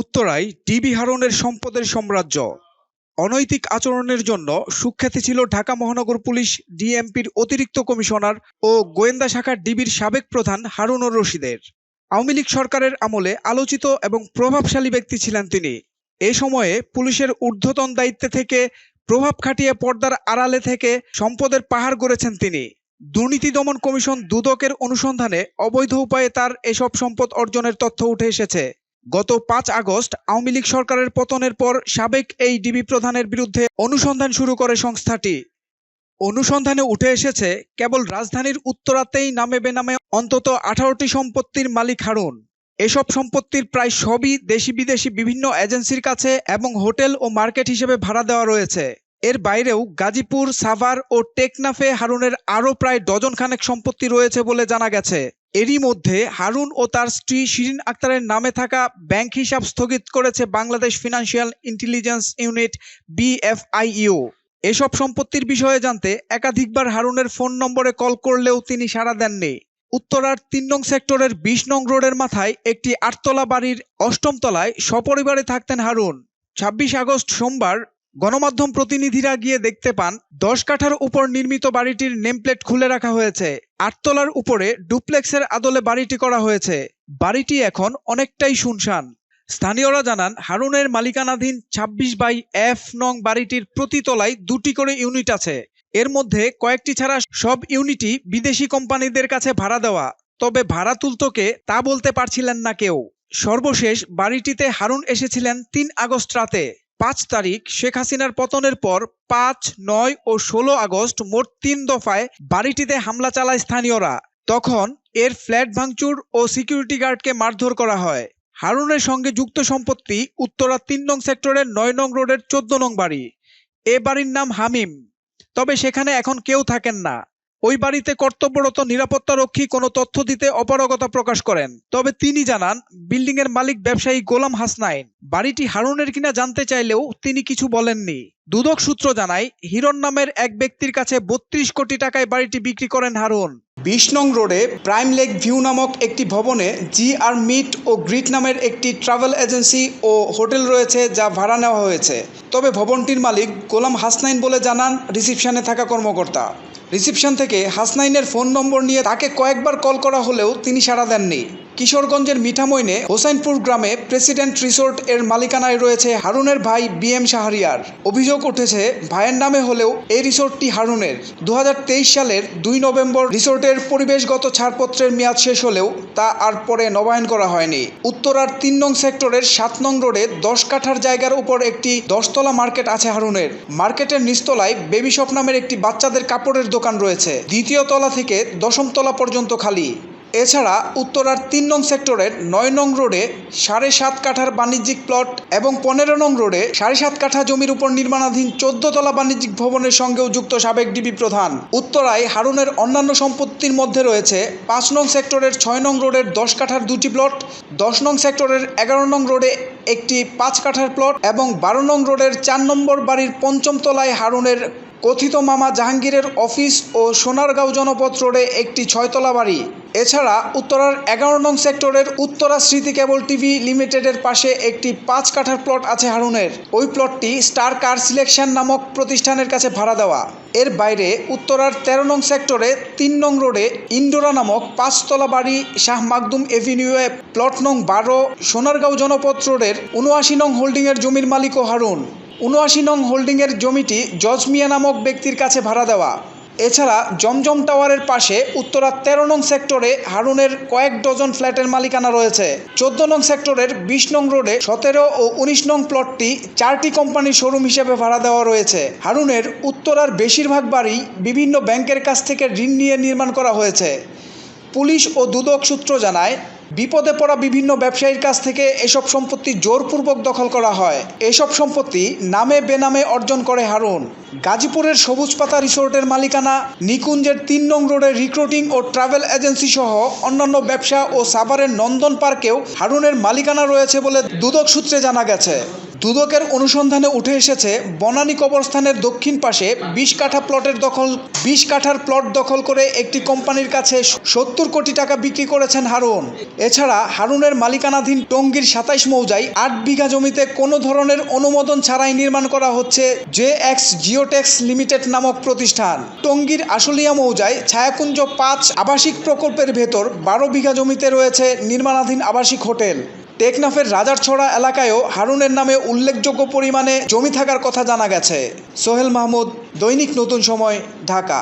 উত্তরায় ডিবি হারনের সম্পদের সাম্রাজ্য। অনৈতিক আচরণের জন্য সুখ্যাতি ছিল ঢাকা মহানগর পুলিশ, ডিএমপির অতিরিক্ত কমিশনার ও গোয়েন্দা শাখার ডিবির সাবেক প্রধান হারুনুর রশিদের। আওয়ামী লীগ সরকারের আমলে আলোচিত এবং প্রভাবশালী ব্যক্তি ছিলেন তিনি। এ সময়ে পুলিশের ঊর্ধ্বতন দায়িত্বে থেকে, প্রভাব খাটিয়ে পর্দার আড়ালে থেকে সম্পদের পাহাড় গড়েছেন তিনি। দুর্নীতি দমন কমিশন দুদকের অনুসন্ধানে অবৈধ উপায়ে তার এসব সম্পদ অর্জনের তথ্য উঠে এসেছে। গত পাঁচ আগস্ট আওয়ামী লীগ সরকারের পতনের পর সাবেক এই ডিবি প্রধানের বিরুদ্ধে অনুসন্ধান শুরু করে সংস্থাটি। অনুসন্ধানে উঠে এসেছে, কেবল রাজধানীর উত্তরাতেই নামে বেনামে অন্তত আঠারোটি সম্পত্তির মালিক হারুন। এসব সম্পত্তির প্রায় সবই দেশি বিদেশি বিভিন্ন এজেন্সির কাছে এবং হোটেল ও মার্কেট হিসেবে ভাড়া দেওয়া রয়েছে। এর বাইরেও গাজীপুর, সাভার ও টেকনাফে হারুনের আরও প্রায় ডজন খানেক সম্পত্তি রয়েছে বলে জানা গেছে। এরই মধ্যে হারুন ও তার স্ত্রী শিরিন আক্তারের নামে থাকা ব্যাংক হিসাব স্থগিত করেছে Bangladesh financial intelligence unit BFIU. এসব সম্পত্তির বিষয়ে জানতে একাধিকবার হারুনের ফোন নম্বরে কল করলেও তিনি সাড়া দেননি। উত্তরার তিন নং সেক্টরের বিশ নং রোডের মাথায় একটি আটতলা বাড়ির অষ্টম তলায় সপরিবারে থাকতেন হারুন। ছাব্বিশ আগস্ট সোমবার গণমাধ্যম প্রতিনিধিরা গিয়ে দেখতে পান, দশ কাঠার উপর নির্মিত বাড়িটির নেমপ্লেট খুলে রাখা হয়েছে। আটতলার উপরে ডুপ্লেক্সের আদলে বাড়িটি করা হয়েছে। বাড়িটি এখন অনেকটাই শুনশান। স্থানীয়রা জানান, হারুনের মালিকানাধীন ছাব্বিশ বাই এফ নং বাড়িটির প্রতি তলায় দুটি করে ইউনিট আছে। এর মধ্যে কয়েকটি ছাড়া সব ইউনিটই বিদেশি কোম্পানিদের কাছে ভাড়া দেওয়া। তবে ভাড়া তুলতকে তা বলতে পারছিলেন না কেউ। সর্বশেষ বাড়িটিতে হারুন এসেছিলেন তিন আগস্ট রাতে। পাঁচ তারিখ শেখ হাসিনার পতনের পর পাঁচ, নয় ও ষোলো আগস্ট মোট তিন দফায় বাড়িটিতে হামলা চালায় স্থানীয়রা। তখন এর ফ্ল্যাট ভাঙচুর ও সিকিউরিটি গার্ডকে মারধর করা হয়। হারুনের সঙ্গে যুক্ত সম্পত্তি উত্তরা তিন নং সেক্টরের নয় নং রোডের চোদ্দ নং বাড়ি। এ বাড়ির নাম হামিম। তবে সেখানে এখন কেউ থাকেন না। ওই বাড়িতে কর্তব্যরত নিরাপত্তারক্ষী কোনো তথ্য দিতে অপারগতা প্রকাশ করেন। তবে তিনি জানান বিল্ডিং এর মালিক ব্যবসায়ী গোলাম হাসনাইন, বাড়িটি হারুনের কিনা জানতে চাইলেও তিনি কিছু বলেননি। দুদক সূত্র জানায়, হিরণ নামের এক ব্যক্তির কাছে বত্রিশ কোটি টাকায় বাড়িটি বিক্রি করেন হারুন। বিশ নং রোডে প্রাইম লেক ভিউ নামক একটি ভবনে জি আর মিট ও গ্রিট নামের একটি ট্রাভেল এজেন্সি ও হোটেল রয়েছে যা ভাড়া নেওয়া হয়েছে। তবে ভবনটির মালিক গোলাম হাসনাইন বলে জানান, রিসিপশনে থাকা কর্মকর্তা। রিসিপশন থেকে হাসনাইনের ফোন নম্বর নিয়ে তাকে কয়েকবার কল করা হলেও তিনি সাড়া দেননি। কিশোরগঞ্জের মিঠামইনে হোসাইনপুর গ্রামে প্রেসিডেন্ট রিসোর্ট এর মালিকানায় রয়েছে হারুনের ভাই বি এম শাহরিয়ার। অভিযোগ উঠেছে, ভাইয়ের নামে হলেও এই রিসোর্টটি হারুনের। দু হাজার তেইশ সালের দুই নভেম্বর রিসোর্টের পরিবেশগত ছাড়পত্রের মেয়াদ শেষ হলেও তা আর পরে নবায়ন করা হয়নি। উত্তরার তিন নং সেক্টরের সাত নং রোডে দশ কাঠার জায়গার উপর একটি দশতলা মার্কেট আছে হারুনের। মার্কেটের নিচতলায় বেবি শপ নামের একটি বাচ্চাদের কাপড়ের দোকান রয়েছে। দ্বিতীয় তলা থেকে দশম তলা পর্যন্ত খালি। এছাড়া উত্তরার তিন নং সেক্টরের নয় নং রোডে সাড়ে সাত কাঠার বাণিজ্যিক প্লট এবং পনেরো নং রোডে সাড়ে সাত কাঠা জমির উপর নির্মাণাধীন চোদ্দ তলা বাণিজ্যিক ভবনের সঙ্গেও যুক্ত সাবেক ডিবি প্রধান। উত্তরায় হারুনের অন্যান্য সম্পত্তির মধ্যে রয়েছে পাঁচ নং সেক্টরের ছয় নং রোডের দশ কাঠার দুটি প্লট, দশ নং সেক্টরের এগারো নং রোডে একটি পাঁচ কাঠার প্লট এবং বারো নং রোডের চার নম্বর বাড়ির পঞ্চম তলায় হারুনের কথিত মামা জাহাঙ্গীরের অফিস ও সোনারগাঁও জনপথ রোডে একটি ছয়তলা বাড়ি। এছাড়া উত্তরার এগারো নং সেক্টরের উত্তরা স্মৃতি কেবল টিভি লিমিটেডের পাশে একটি পাঁচ কাঠার প্লট আছে হারুনের। ওই প্লটটি স্টার কার সিলেকশন নামক প্রতিষ্ঠানের কাছে ভাড়া দেওয়া। এর বাইরে উত্তরার তেরো নং সেক্টরে তিন নং রোডে ইন্ডোরা নামক পাঁচতলা বাড়ি শাহ মাকদুম এভিনিউয়ে প্লট নং বারো সোনারগাঁও জনপথ রোডের উনআশি নং হোল্ডিংয়ের জমির মালিকও হারুন। উনআশি নং হোল্ডিংয়ের জমিটি জজ মিয়া নামক ব্যক্তির কাছে ভাড়া দেওয়া। এছাড়া জমজম টাওয়ারের পাশে উত্তরা তেরো নং সেক্টরে হারুনের কয়েক ডজন ফ্ল্যাটের মালিকানা রয়েছে। চোদ্দ নং সেক্টরের বিশ নং রোডে সতেরো ও উনিশ নং প্লটটি চারটি কোম্পানির শোরুম হিসেবে ভাড়া দেওয়া রয়েছে। হারুনের উত্তরার বেশিরভাগ বাড়ি বিভিন্ন ব্যাংকের কাছ থেকে ঋণ নিয়ে নির্মাণ করা হয়েছে। পুলিশ ও দুদক সূত্র জানায় বিপদে পড়া বিভিন্ন ব্যবসায়ীর কাছ থেকে এসব সম্পত্তি জোরপূর্বক দখল করা হয়। এসব সম্পত্তি নামে বেনামে অর্জন করে হারুন। গাজীপুরের সবুজ পাতা রিসোর্টের মালিকানা, নিকুঞ্জের তিন নং রোডের রিক্রুটিং ও ট্রাভেল এজেন্সি সহ অন্যান্য ব্যবসা ও সাভারের নন্দন পার্কেও হারুনের মালিকানা রয়েছে বলে দুদক সূত্রে জানা গেছে। দুদকের অনুসন্ধানে উঠে এসেছে, বনানী কবরস্থানের দক্ষিণ পাশে বিশ কাঠা প্লটের দখল, বিশ কাঠার প্লট দখল করে একটি কোম্পানির কাছে সত্তর কোটি টাকা বিক্রি করেছেন হারুন। এছাড়া হারুনের মালিকানাধীন টঙ্গীর সাতাইশ মৌজায় আট বিঘা জমিতে কোনো ধরনের অনুমোদন ছাড়াই নির্মাণ করা হচ্ছে জে এক্স জিওটেক্স লিমিটেড নামক প্রতিষ্ঠান। টঙ্গীর আশুলিয়া মৌজায় ছায়াকুঞ্জ পাঁচ আবাসিক প্রকল্পের ভেতর বারো বিঘা জমিতে রয়েছে নির্মাণাধীন আবাসিক হোটেল। টেকনাফের রাজারছড়া এলাকায়ও হারুনের নামে উল্লেখযোগ্য পরিমাণে জমি থাকার কথা জানা গেছে। সোহেল মাহমুদ, দৈনিক নতুন সময়, ঢাকা।